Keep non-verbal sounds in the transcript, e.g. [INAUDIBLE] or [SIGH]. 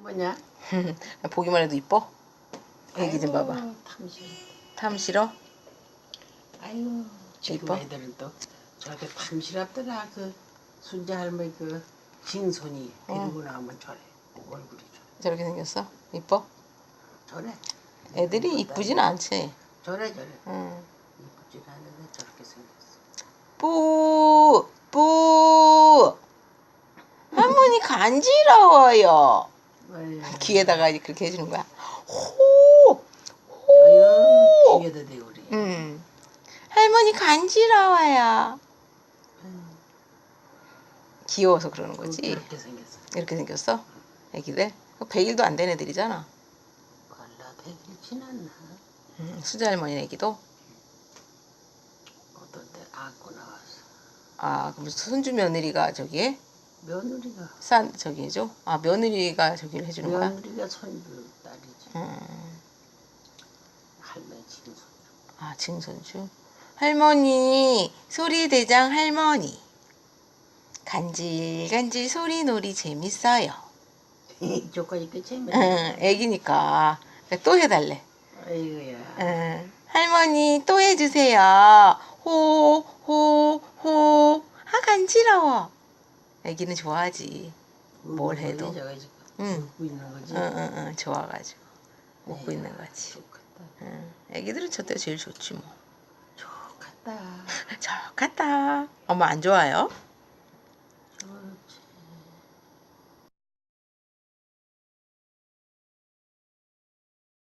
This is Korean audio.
뭐냐? [LAUGHS] 보기만 해도 이뻐? 애기 좀 봐봐. 아이고, 탐심. 탐 싫어? 아유 지금 이뻐? 애들은 또 저렇게 탐실없더라 그 순자 할머니 그 징손이 데리고 나오면 저래 얼굴이 저래 저렇게 생겼어? 이뻐? 저래 애들이 이쁘진 않지. 저래 저래 응. 이쁘진 않은데 저렇게 생겼어 뿌, 뿌. 할머니 간지러워요. 아유, 귀에다가 이렇게 그렇게 해주는 거야. 호, 아유 귀에다 대우리 음. 할머니 간지러워요. 귀여워서 그러는 거지. 그렇게 생겼어 이렇게 생겼어? 애기들? 100일도 안 된 애들이잖아. 몰라 백일 지났나 음, 수자 할머니 애기도? 어떤 때 안고 나왔어 아, 그럼 손주 며느리가 저기에? 며느리가 싼, 저기 해줘? 아, 며느리가 저기를 해주는 거야? 며느리가 손주 딸이지 음, 할머니 징손 아, 증손주. 할머니, 소리 대장 할머니. 간질간질 소리놀이 재밌어요. [LAUGHS] 조카니까 재밌네 응, 애기니까. 또 해달래. 아이고야 응. 할머니, 또 해주세요. 호, 호, 호. 아, 간지러워. 애기는 좋아하지. 뭘 해도. 응. 웃고 있는 거지 응, 응, 응. 좋아가지고. 웃고 있는 거지. 좋겠다 응. 애기들은 저 때가 제일 좋지 뭐. 좋겠다 [LAUGHS] 좋겠다. 엄마 안 좋아요?